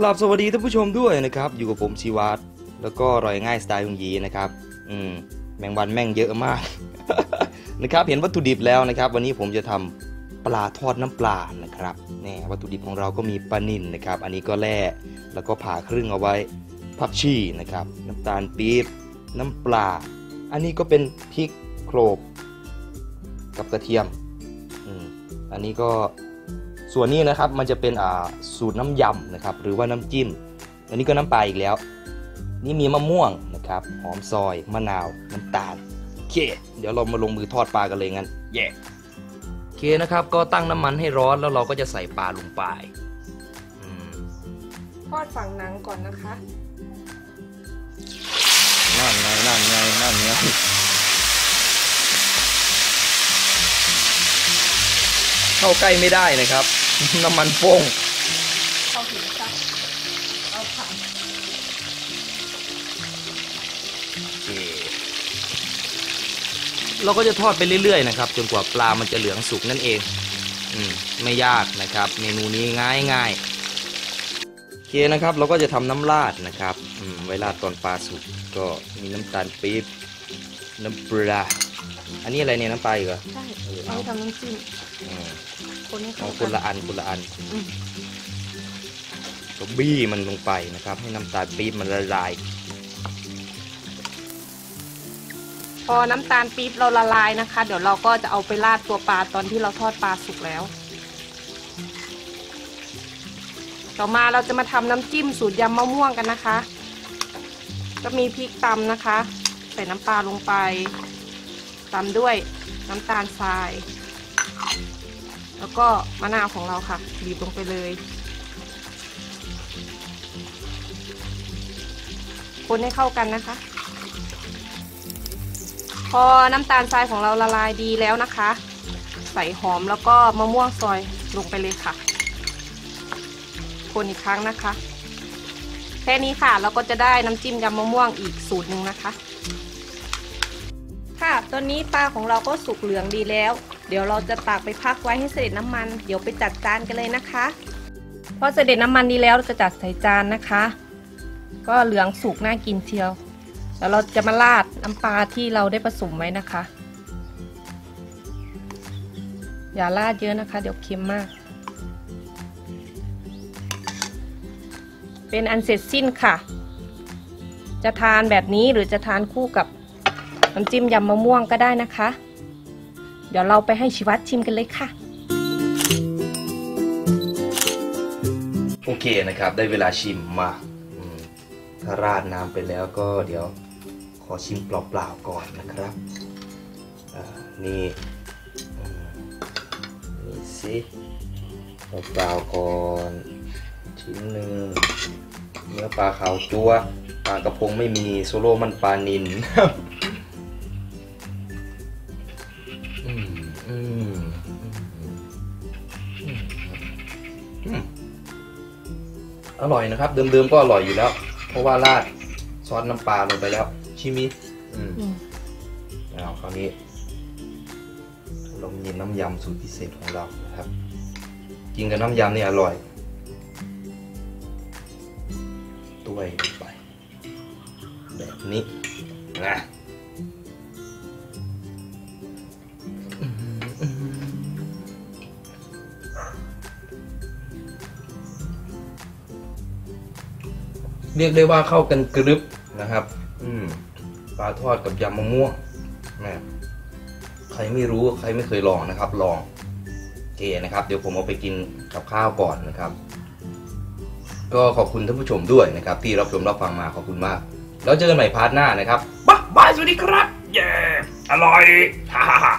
กราบสวัสดีท่านผู้ชมด้วยนะครับ อยู่กับผมชีวัตรแล้วก็รอยง่ายสไตล์ลุงยีนะครับ อืมแมงวันแม่งเยอะมากนะครับ เห็นวัตถุดิบแล้วนะครับ วันนี้ผมจะทำปลาทอดน้ำปลานะครับเนี่ยวัตถุดิบของเราก็มีปลานิลนนะครับ อันนี้ก็แล่แล้วก็ผ่าครึ่งเอาไว้ผักชีนะครับ น้ำตาลปี๊บน้ำปลา อันนี้ก็เป็นพริกโขลกกับกระเทียม อืมอันนี้ก็ ส่วนนี้นะครับมันจะเป็นอ่าสูตรน้ำยำนะครับหรือว่าน้ำจิ้ม อันนี้ก็น้ำปลาอีกแล้ว นี่มีมะม่วงนะครับหอมซอยมะนาวน้ำตาลโอเค เดี๋ยวเรามาลงมือทอดปลากันเลยงั้นแย่โอเคนะครับก็ตั้งน้ำมันให้ร้อนแล้วเราก็จะใส่ปลาลงไปอืมทอดฝั่งหนังก่อนนะคะ นั่นไงนั่นไงนั่นไง เข้าใกล้ไม่ได้นะครับ น้ำมันโป้งเอาหินซักเอาผักโอเราก็จะทอดไปเรื่อยๆนะครับจนกว่าปลามันจะเหลืองสุกนั่นเอง อืมไม่ยากนะครับ เมนูนี้ง่ายง่ายๆโอเคนะครับ เราก็จะทำน้ำราดนะครับ อืมไว้ราดตอนปลาสุกก็มีน้ำตาลปี๊บน้ำปลา อันนี้อะไรเนี่ยน้ำปลาอีกเหรอ ใช่เออเอาไปทำน้ำจิ้มอืมคนให้เอาเข้าคกันละอันคนละอันอืมก็บี้มันลงไปนะครับ ให้น้ำตาลปี๊บมันละลาย พอน้ำตาลปี๊บเราละลายนะคะ เดี๋ยวเราก็จะเอาไปราดตัวปลาตอนที่เราทอดปลาสุกแล้ว ต่อมาเราจะมาทำน้ำจิ้มสูตรยำมะม่วงกันนะคะก็มีพริกตำนะคะ ใส่น้ำปลาลงไป ตำด้วยน้ำตาลทราย แล้วก็มะนาวของเราค่ะบีบลงไปเลย คนให้เข้ากันนะคะ พอน้ำตาลทรายของเราละลายดีแล้วนะคะ ใส่หอมแล้วก็มะม่วงซอยลงไปเลยค่ะ คนอีกครั้งนะคะ แค่นี้ค่ะเราก็จะได้น้ำจิ้มยำมะม่วงอีกสูตรหนึ่งนะคะ ค่ะ ตอนนี้ปลาของเราก็สุกเหลืองดีแล้ว เดี๋ยวเราจะตากไปพักไว้ให้เสด็จน้ำมัน เดี๋ยวไปจัดจานกันเลยนะคะ พอเสด็จน้ำมันดีแล้วเราจะจัดใส่จานนะคะ ก็เหลืองสุกน่ากินเชียว แล้วเราจะมาราดน้ำปลาที่เราได้ผสมไว้นะคะ อย่าราดเยอะนะคะ เดี๋ยวเค็มมาก เป็นอันเสร็จสิ้นค่ะจะทานแบบนี้หรือจะทานคู่กับ น้ำจิ้มยำมะม่วงก็ได้นะคะ เดี๋ยวเราไปให้ชิวัตชิมกันเลยค่ะ โอเคนะครับ ได้เวลาชิมมาอืมถ้าราดน้ำไปแล้วก็เดี๋ยวขอชิมเปล่าๆก่อนนะครับอ่านี่อืมนี่สิเปล่าๆก่อนชิ้นหนึ่งเนื้อปลาขาวจัวปลากระพงไม่มีโซโล่มันปลานิน อืมอืมอืมอืมอร่อยนะครับ เดิมๆก็อร่อยอยู่แล้ว เพราะว่าราดซอสน้ำปลาลงไปแล้ว ชิมิอืมเอาคราวนี้เรามีน้ำยำสูตรพิเศษของเรานะครับ กินกับน้ำยำนี่อร่อยตัวยลงไปแบบนี้นะ เรียกได้ว่าเข้ากันกรึบนะครับ อืมปลาทอดกับยำมะม่วงแม่ใครไม่รู้ใครไม่เคยลองนะครับ ลองโอเคนะครับ เดี๋ยวผมเอาไปกินกับข้าวก่อนนะครับ ก็ขอบคุณท่านผู้ชมด้วยนะครับ ที่รับชมรับฟังมาขอบคุณมาก แล้วเจอกันใหม่พาร์ทหน้านะครับบ๊ายบายสวัสดีครับ เย้อร่อยฮ่าฮ่าฮ่า